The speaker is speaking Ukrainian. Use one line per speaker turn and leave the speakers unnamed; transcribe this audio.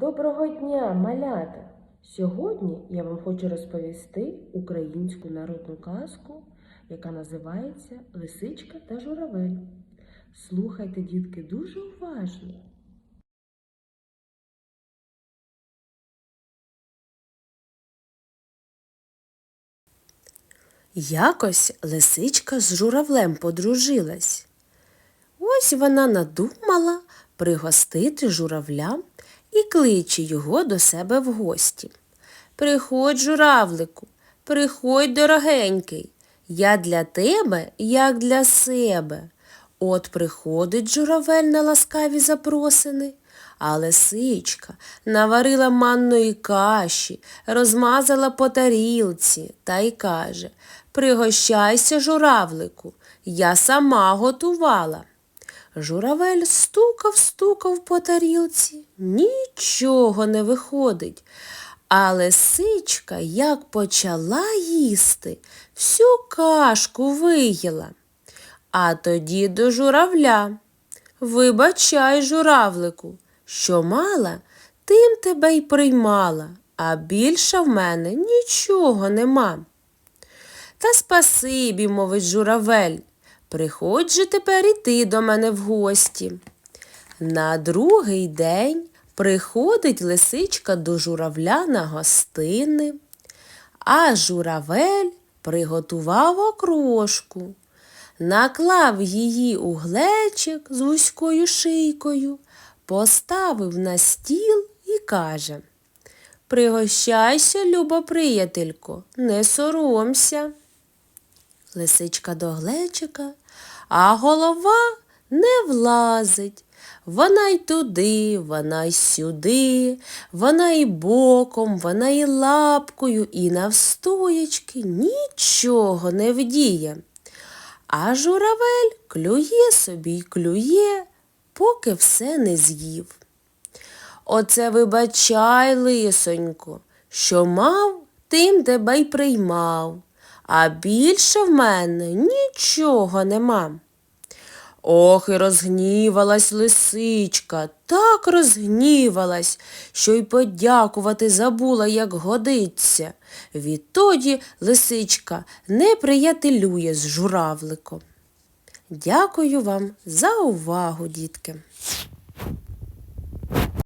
Доброго дня, малята! Сьогодні я вам хочу розповісти українську народну казку, яка називається Лисичка та журавель. Слухайте, дітки, дуже уважно. Якось лисичка з журавлем подружилась. Ось вона надумала пригостити журавля і кличе його до себе в гості. Приходь, журавлику, приходь, дорогенький, я для тебе, як для себе. От приходить журавель на ласкаві запросини, а лисичка наварила манної каші, розмазала по тарілці та й каже Пригощайся, журавлику, я сама готувала. Журавель стукав, стукав по тарілці, нічого не виходить. А лисичка, як почала їсти, всю кашку виїла. А тоді до журавля. Вибачай, журавлику, що мала, тим тебе й приймала, а більше в мене нічого нема. Та спасибі, мовить журавель, приходь же тепер і ти до мене в гості. На другий день приходить лисичка до журавля на гостини, а журавель приготував окрошку, наклав її у глечик з вузькою шийкою, поставив на стіл і каже Пригощайся, люба приятелько, не соромся. Лисичка до глечика, а голова не влазить. Вона й туди, вона й сюди, вона й боком, вона й лапкою, і навстоячки нічого не вдіє. А журавель клює собі й клює, поки все не з'їв. Оце вибачай, лисонько, що мав, тим тебе й приймав, а більше в мене нічого нема. Ох, і розгнівалась лисичка, так розгнівалась, що й подякувати забула, як годиться. Відтоді лисичка не приятелює з журавликом. Дякую вам за увагу, дітки.